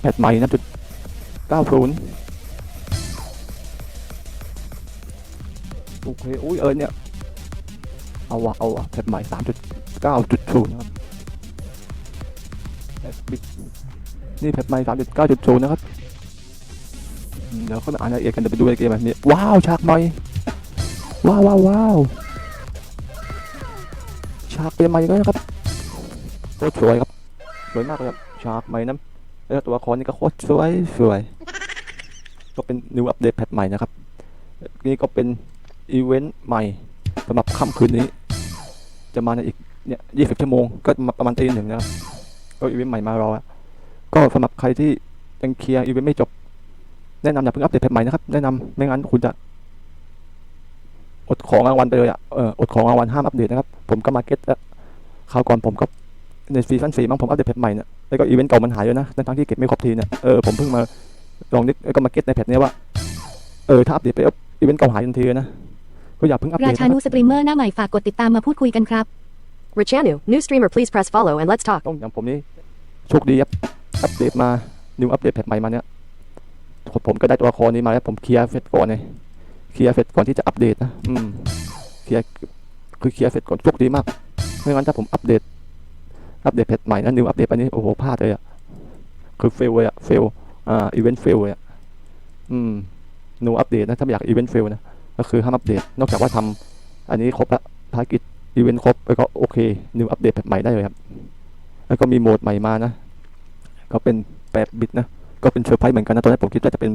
แพทใหม่นะจุดเก้าศูนย์โอเคอุ้ยเออเนี่ย เอาวะเอาวะแพทใหม่สามจุดเก้าจุดศูนย์นะครับแพทบิ๊กนี่แพทใหม่สามจุดเก้าจุดศูนย์นะครับเดี๋ยวเขามาอ่านรายละเอียดกันเดี๋ยวไปดูในเกมแบบนี้ว้าวฉากใหม่ว้าวว้าวว้าวฉากเป็นใหม่ก็นะครับโคตรสวยครับสวยมากเลยครับฉากใหม่นะ แล้วตัวละครนี่ก็โคตรสวยสวย ก็เป็นนิวอัปเดตแพทใหม่นะครับ นี่ก็เป็นอีเวนต์ใหม่สำหรับค่ำคืนนี้ จะมาในอีกเนี่ย20ชั่วโมงก็ประมาณตีหนึ่งนะครับ ก็อีเวนต์ใหม่มารอก็สำหรับใครที่ยังเคลียร์อีเวนต์ไม่จบ แนะนำอย่าเพิ่งอัปเดตแพทใหม่นะครับ แนะนำไม่งั้นคุณจะ อดของรางวัลไปเลยอะ เออ อดของรางวัลห้ามอัปเดตนะครับ ผมก็มาเก็ตแล้วคราวก่อนผมก็ ในซีซั่นสี่มั้งผมอัปเดตแพทใหม่เนี่ยแล้วก็อีเวนต์เก่ามันหายเลยนะทั้งๆที่เก็บไม่ครบทีเนี่ยเออผมเพิ่งมาลองนึกแล้วก็มาเก็ตในแพทเนี้ยว่าเออถ้าอัปเดตไปแล้วอีเวนต์เก่าหายทันทีเลยนะก็อย่าเพิ่งอัปเดราตชานะคนุรับสตรีมเมอร์หน้าใหม่ฝากกดติดตามมาพูดคุยกันครับ Rachanu, new streamer, please press follow and let's talk. ต้องอย่างผมนี่โชคดีครับอัปเดตมานิวอัปเดตแพทใหม่มาเนี่ยผมก็ได้ตัวละครนี้มาแล้วผมเคลียร์เฟซก่อนเลยเคลียร์เฟซก่อนที่จะอัปเดตนะอืมเคลียร์คือเคลียร์เฟซก่อนโชคดีมากไม่งั้นถ้าผมอัปเดต อัปเดตแพทใหม่นะนิวอัปเดตอันนี้โอ้โหพลาดเลยอะคือเฟลเลยอะเฟลอ่าอีเวนต์เฟลเลยอะอืมนิวอัปเดตนะถ้าอยากอีเวนต์เฟลนะก็คือห้ามอัปเดต นอกจากว่าทำอันนี้ครบละภารกิจอีเวนต์ครบแล้วก็โอเคนิวอัปเดตแพทใหม่ได้เลยครับแล้วก็มีโหมดใหม่มานะก็เป็นแปดบิตนะก็เป็นเซอร์ไพรส์เหมือนกันนะตอนแรกผมคิดว่าจะเป็น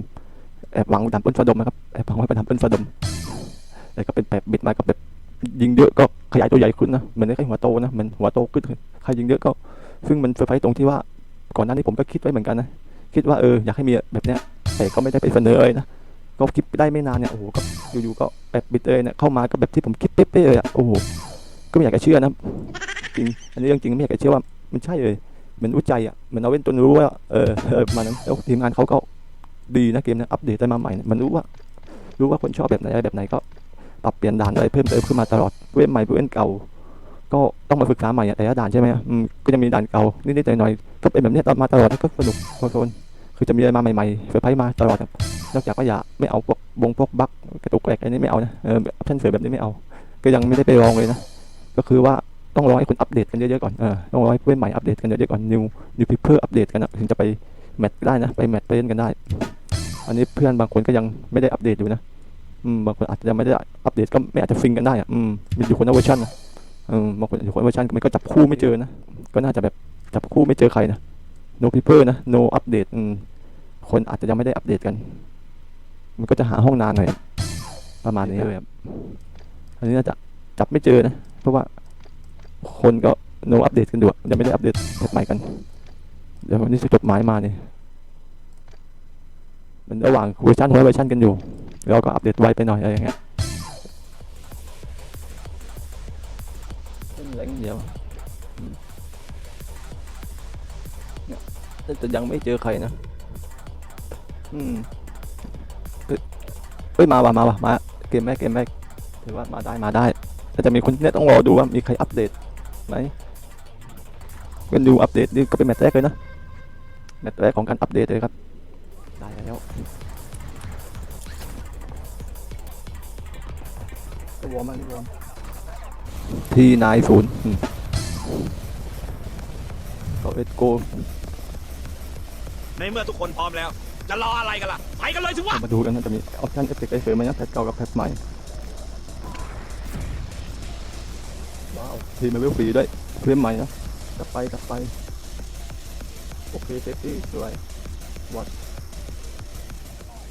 แอบหวังดับเบิลฟาดมนะครับแอบหวังไว้เป็นดับเบิลฟาดมแต่ก็เป็นแปดบิตมาก็แบบยิงเยอะก็ ขยายตัวใหญ่ขึ้นนะเหมือนไอ้หัวโตนะเหมือนหัวโตขึ้นใครยิงเยอะก็ซึ่งมันเซอร์ไพรส์ตรงที่ว่าก่อนหน้านี้ผมก็คิดไว้เหมือนกันนะคิดว่าเอออยากให้มีแบบเนี้ยแต่ก็ไม่ได้ไปเสนอเลยนะก็คิดได้ไม่นานเนี่ยโอ้โหก็อยู่ๆก็แปดบิตเลยเนี่ยเข้ามาก็แบบที่ผมคิดเป๊ะๆเลยอะโอ้โหก็ไม่อยากจะเชื่อนะจริงอันนี้เรื่องจริงไม่อยากจะเชื่อว่ามันใช่เลยเหมือนรู้ใจอะเหมือนเอาเว้นตัวรู้ว่าเออเออมานั้นแล้วทีมงานเขาก็ดีนะเกมนี้อัปเดตได้มาใหม่มันรู้ว่า รู้ว่าคนชอบแบบไหนแบบไหนก็ ปรับเปลี่ยนด่านอะไรเพิ่มเติมขึ้นมาตลอดเว้นใหม่เว้นเก่า ก็ต้องมาฝึกษาใหม่แต่ละด่านใช่ไหมอะอืมก็จะมีด่านเก่านิดๆหน่อยๆก็เป็นแบบนี้ยตอนมาตลอดก็สนุกโซนคือจะมีอะไรมาใหม่ๆเซอร์ไพรส์มาตลอดครับนอกจากว่าอย่าไม่เอาพวกวงพวกบั๊กกระตุกแหลกอะไรนี้ไม่เอานะเออออปชั่นเสริมแบบนี้ไม่เอา ก็ยังไม่ได้ไปลองเลยนะก็คือว่าต้องรอให้คุณอัปเดตกันเยอะๆก่อนเออต้องรอให้เพื่อนใหม่อัปเดตกันเยอะๆก่อน new new people อัปเดตกันนะถึงจะไปแมทได้นะไปแมทไปเล่นกันได้ อันนี้เพื่อนบางคนก็ยังไม่ได้อัปเดตอยู่นะ อืมบางคนอาจจะยังไม่ได้อัปเดตก็ไม่อาจจะฟิงกันได้อะอืมมีอยู่คนละเวอร์ชันนะอืมบางคนอยู่คนละเวอร์ชันมันก็จับคู่ไม่เจอนะก็น่าจะแบบจับคู่ไม่เจอใครนะ no people นะ no update อืมคนอาจจะยังไม่ได้อัปเดตกัน มันก็จะหาห้องนานหน่อยประมาณนี้เลยครับอันนี้น่าจะจับไม่เจอนะ เพราะว่าคนก็ no อัปเดตกันอยู่อะยังไม่ได้อัปเดตแพทใหม่กัน เดี๋ยววันนี้จะจดหมายมาเนี่ยมันระหว่างเวอร์ชันคนละเวอร์ชันกันอยู่ แล้วก็อัปเดตไวไปหน่อยอะไรอย่างเงี้ยเป็นแรงเดียวอืมเนี่ยแต่ยังไม่เจอใครนะอืมเอ้ยเอ้ยมาว่ะมาว่ะมาเกมแรกเกมแรกถือว่ามาได้มาได้แต่จะมีคนเนี่ยต้องรอดูว่ามีใครอัปเดตไหมกันดูอัปเดตนี่ก็เป็นแมตช์แรกเลยนะแมตช์แรกของการอัปเดตเลยครับ ได้แล้ว วอร์มมันวอร์มทีนายศูนย์ก็เอ็ดโกในเมื่อทุกคนพร้อมแล้ว จะรออะไรกันล่ะ ไปกันเลยสิวะ มาดูกันนะจะมีออปชั่นเอฟเฟกต์อะไรเสริมไหมนะแพทเก่ากับแพทใหม่ ว้าว ทีมมาเวลฟรีด้วยเพื่อนใหม่นะกลับไปกลับไป โอเคเซฟตี้สวยวัด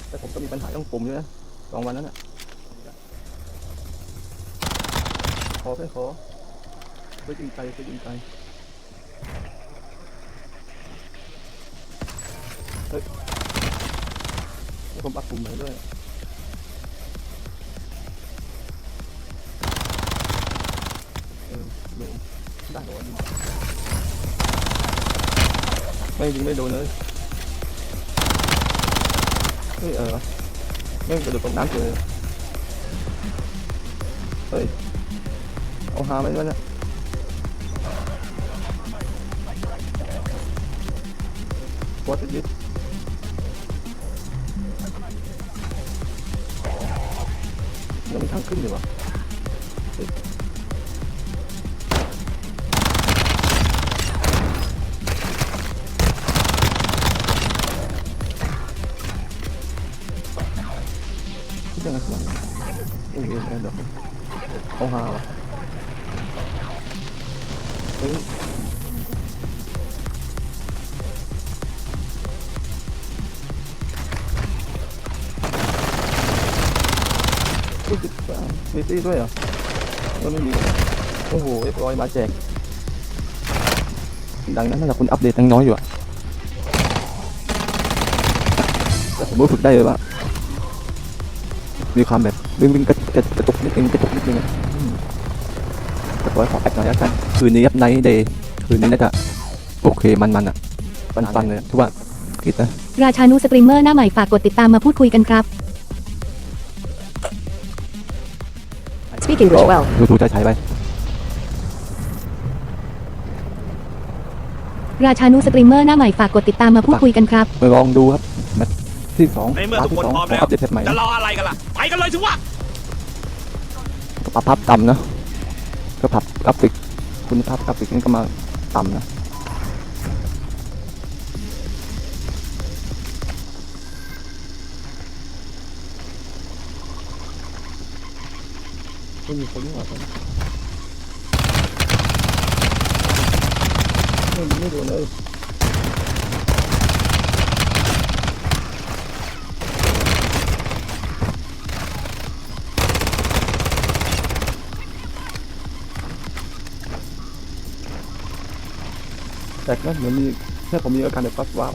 แต่ผมก็มีปัญหาต้องปุ่มด้วยนะสองวันนั้นอะ ขอไปขอไปยิงไกลไปยิงไกลเฮ้ยผมปักปุ่มใหม่ด้วยเออโดนได้วยไม่ยิงไม่โดนเลยเฮ้ยเออไม่กระโดดตกน้ำเฉยเฮ้ย เอาหาไม่ได้เนี่ย What is it ยังไม่ทั้งขึ้นเลยวะเฮ้ยคิดยังไฮ้ยรู้สึกว่ามีตี้ด้วยเหรอก็ไม่มีโอ้โหเรียบร้อยมาแจก ดังนั้นถ้าคุณอัปเดตตั้งน้อยอยู่อะแต่ผมรู้สึกได้เลยว่ามีความแบบดึงดึงกระกระกระตุกนิดนึงกระตุกนิดนึงอะ แต่ขอให้ขอแอปหน่อยแล้วกันคืนนี้ยับไนท์เดย์คืนนี้น่าจะโอเคมันมันๆอะปันปันๆเลยอะทุกว่าคิดนะ ราชานุสตรีมเมอร์หน้าใหม่ฝากกดติดตามมาพูดคุยกันครับ Speak English well. ดูถูกใจใช้ไป ราชานุสตรีมเมอร์หน้าใหม่ฝากกดติดตามมาพูดคุยกันครับ ไปลองดูครับแมตช์ที่สองในเมื่อทุกคนที่สงพร้อมขแล้งวอัปเดตแพทใหม่จะรออะไรกันล่ะ ไปกันเลยสิวะ ปรับภาพต่ำนะ ก็ผับกราฟิกคุณภาพกราฟิกนี่ก็มาต่ำนะไม่มีคนนี่หว่านไม่ไม่โดนเลย แต่ก็เหมือนมีแค่ผมมีอาการแบบวับวับ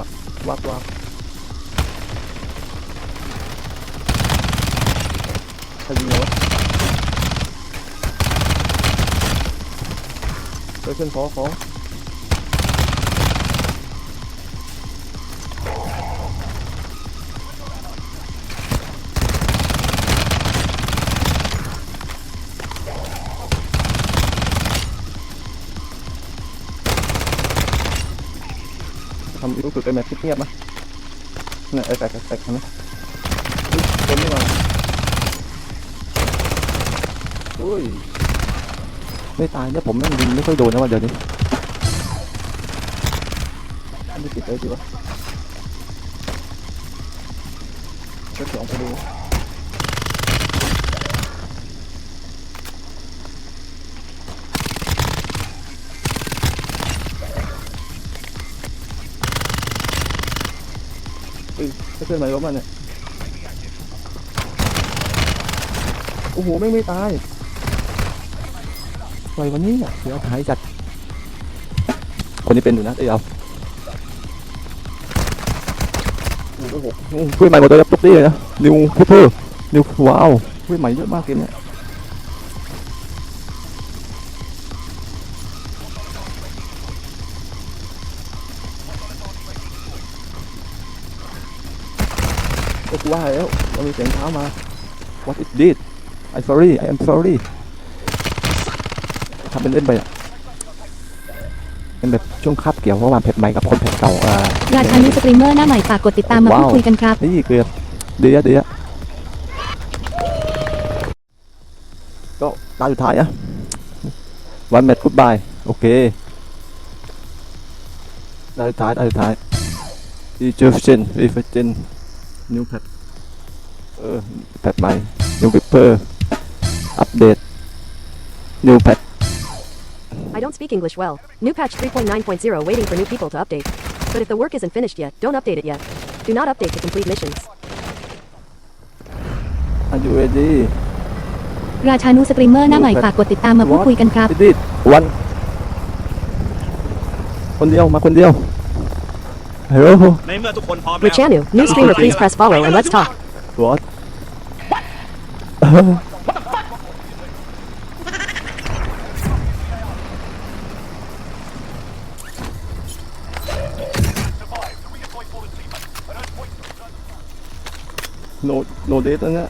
วับวับใครยิงเราวะเฮ้ยเพื่อนขอขอ ทำรู้สึกเป็นแบบเงียบๆนะเนี่ยไอ้แตกแตกๆเห็นไหมอุ๊ยคนนี่มาอุ้ยไม่ตายเนี่ยผมแม่งยิงไม่ค่อยโดนนะวันเดี๋ยวนี้ไม่ติดเลยดีวะเจะสองไปดู เฮ้ยจะเพื่อนมายกมาเนี่ยโอ้โหไม่ไม่ตายไว้วันนี้อะเดี๋ยวหายจัด คนนี้เป็นอยู่นะเดี๋ยวโอ้โหเพื่อนใหม่หมดเลยครับตุ๊กตี้เลยนะนิวคูเปอร์นิวว้าวเพื่อนใหม่เยอะมากเกมเนี่ย ก็กูว่าแล้วมันมีเสียงเท้ามา What is this I'm sorry I am sorry ทำเป็นเล่นไปอะเป็นแบบช่วงคาบเกี่ยวระหว่างแพทใหม่กับคนแพทเก่าอ่าราชานุสตรีมเมอร์หน้าใหม่ฝากกดติดตามมาพูดคุยกันครับนี่เกือบเดียวเดียวก็ตาสุดท้ายอะวันแมตช์ฟุตบายโอเคตาสุดท้ายตาสุดท้ายอีเจฟเชนอีเฟเจน นิวแพทเออแพทใหม่นิววิปเปอร์อัปเดตนิวแพท I don't speak English well. New patch 3.9.0 waiting for new people to update. But if the work isn't finished yet, don't update it yet. Do not update to complete missions. Are you ready ราชานุสตรีมเมอร์หน้าใหม่ฝากกดติดตามมาพูดคุยกันครับ It is one คนเดียวมาคนเดียว Hello ในเมื่อทุกคนพร้อมแล้ว Richanu, new streamer, please press follow and let's talk. What no no data เนี่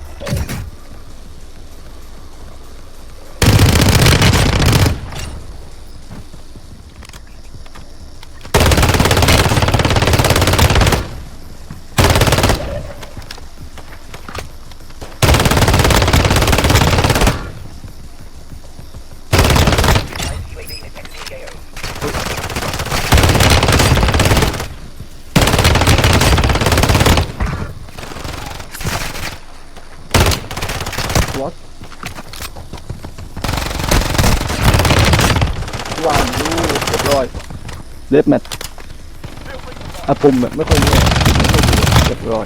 เลฟแมทอะปุ่มแบบไม่ค่อยเนี่ยเรียบร้อย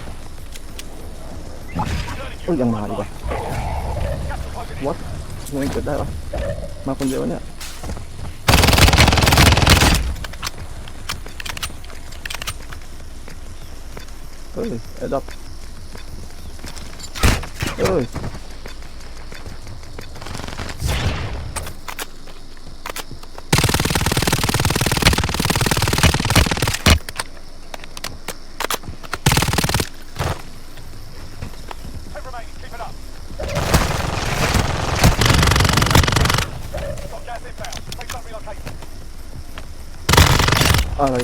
เอ้ยยังมาดีกว่าวัดยังเกิดได้ปะมาคนเดียวเนี่ยเฮ้ยไอ้ดับเอ้ย อะไ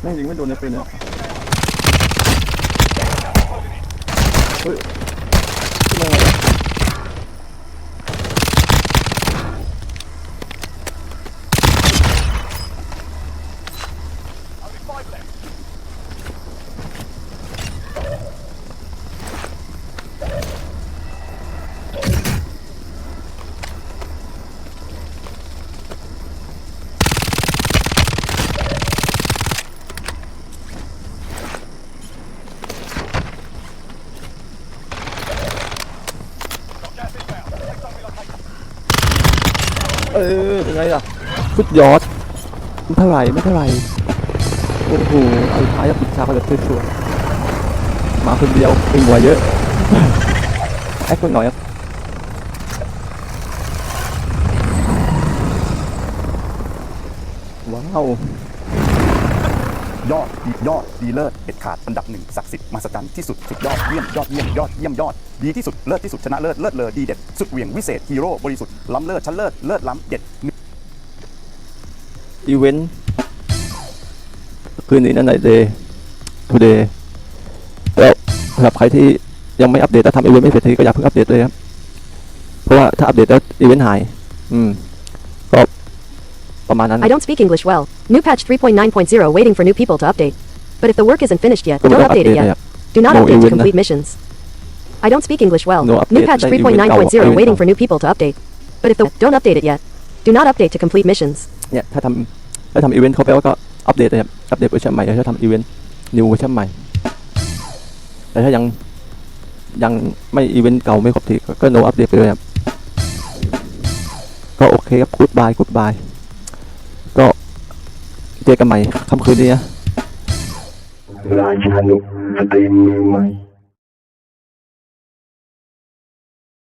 แม่งยิงไม่โดนในปืนเนี่ยเฮ้ย เออเป็นไงล่ะพุดยอดไม่เท่าไหร่ไม่เท่าไหร่โอ้โหเอาท้ายปิดฉากเขาจะสวยๆมาคนเดียวเป็นหัวเยอะไอ้คนหน่อยครับว้าว ยอดดียอดดีเลิศเด็ดขาดอันดับหนึ่งศักดิ์สิทธิ์มหัศจรรย์ที่สุดสุดยอดเยี่ยมยอดเยี่ยมยอดเยี่ยมยอดดีที่สุดเลิศที่สุดชนะเลิศเลิศเลอดีเด็ดสุดเหวี่ยงวิเศษฮีโร่บริสุทธิ์ล้ำเลิศชั้นเลิศเลิศล้ำเด็ดอีเวนต์คืนนี้นั่นไหนเดย์ทูเดย์แล้วสำหรับใครที่ยังไม่อัปเดตแล้วทำอีเวนต์ไม่เสร็จทีก็อย่าเพิ่งอัปเดตเลยครับ เพราะว่าถ้าอัปเดตแล้วอีเวนต์หาย อืมก็ ประมาณนั้น I don't speak English well. New patch 3.9.0 waiting for new people to update. But if the work isn't finished yet, ก็ไม่ don't ต้องอัป update เด it ตเลย yet. ครับ Do not No update to event na. complete missions. I don't speak English well. No New update patch na event 3.9.0 ikaw, waiting event for new people to update. But if the don't update it yet. Do not update to complete missions. เนี่ยถ้าทำถ้าทำอีเวนต์เขาแปลว่าก็อัปเดตเลยครับอัปเดตเวอร์ชันใหม่ถ้าทำอีเวนต์นิวเวอร์ชันใหม่ แต่ถ้ายังยังไม่อีเวนต์เก่าไม่ครบทีก็ก็โนอัปเดตไปเลยครับ ก็โอเคครับกูดบายกูดบายก็ เจอกันใหม่ค่ำคืนนี้นะ ราชานุสตรีมือใหม่